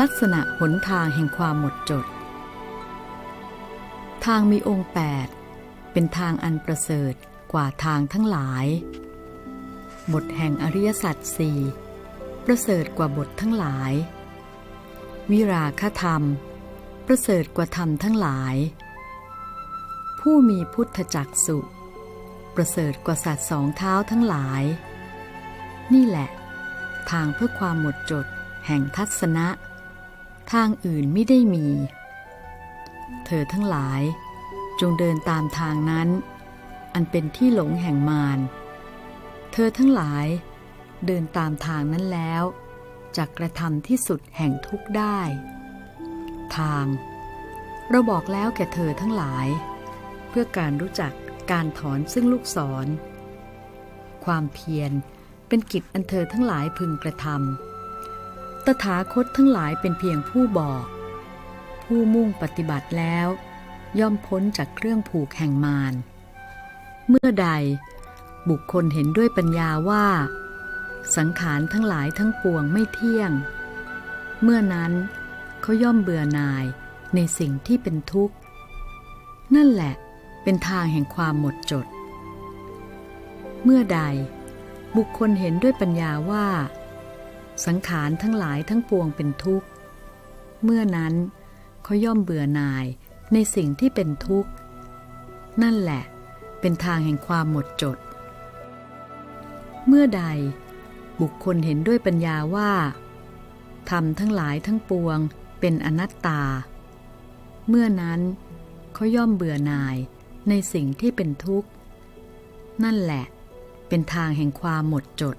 ลักษณะหนทางแห่งความหมดจด ทางมีองค์แปดเป็นทางอันประเสริฐกว่าทางทั้งหลายบทแห่งอริยสัจสี่ประเสริฐกว่าบททั้งหลาย วิราคธรรม ประเสริฐกว่าธรรมทั้งหลาย ผู้มีพุทธจักสุ ประเสริฐกว่าสัตว์สองเท้าทั้งหลาย นี่แหละ ทางเพื่อความหมดจดแห่งทัศนะ ทางอื่นไม่ได้มี เธอทั้งหลายจงเดินตามทางนั้น อันเป็นที่หลงแห่งมาร เธอทั้งหลายเดินตามทางนั้นแล้วจะกระทำที่สุดแห่งทุกได้ ทาง เราบอกแล้วแก่เธอทั้งหลาย เพื่อการรู้จักการถอนซึ่งลูกศร ความเพียรเป็นกิจอันเธอทั้งหลายพึงกระทำ ตถาคตทั้งหลายเป็นเพียงผู้บอก ผู้มุ่งปฏิบัติแล้ว ย่อมพ้นจากเครื่องผูกแห่งมาร เมื่อใด บุคคลเห็นด้วยปัญญาว่า สังขารทั้งหลายทั้งปวงไม่เที่ยง เมื่อนั้นเขาย่อมเบื่อหน่ายในสิ่งที่เป็นทุกข์ นั่นแหละเป็นทางแห่งความหมดจด เมื่อใด บุคคลเห็นด้วยปัญญาว่า สังขารทั้งหลายทั้งปวงเป็นทุกข์ เมื่อนั้นเขาย่อมเบื่อหน่ายในสิ่งที่เป็นทุกข์ นั่นแหละเป็นทางแห่งความหมดจด เมื่อใดบุคคลเห็นด้วยปัญญาว่าธรรมทั้งหลายทั้งปวงเป็นอนัตตา เมื่อนั้นเขาย่อมเบื่อหน่ายในสิ่งที่เป็นทุกข์ นั่นแหละเป็นทางแห่งความหมดจด